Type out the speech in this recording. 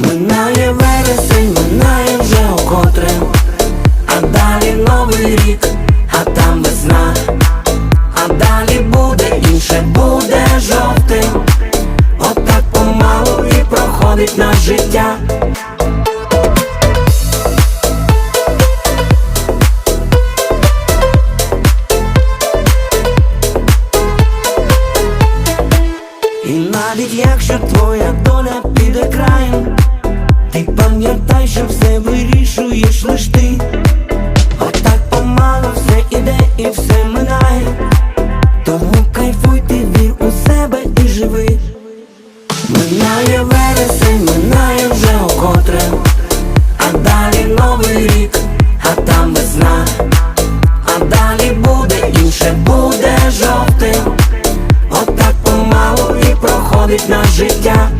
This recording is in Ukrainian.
Минає вересень, минає вже укотре, а далі новий рік, а там весна, а далі буде інше, буде жовтим. Отак помалу і проходить наше життя. І навіть якщо твоя доля піде краєм, ти пам'ятай, що все вирішуєш лиш ти, Отак помало все іде і все минає, тому кайфуй, ти вір у себе і живи. Минає вересень, минає вже окотре, а далі новий рік, а там весна, а далі буде інше, буде жовтим. Отак помало і проходить на життя.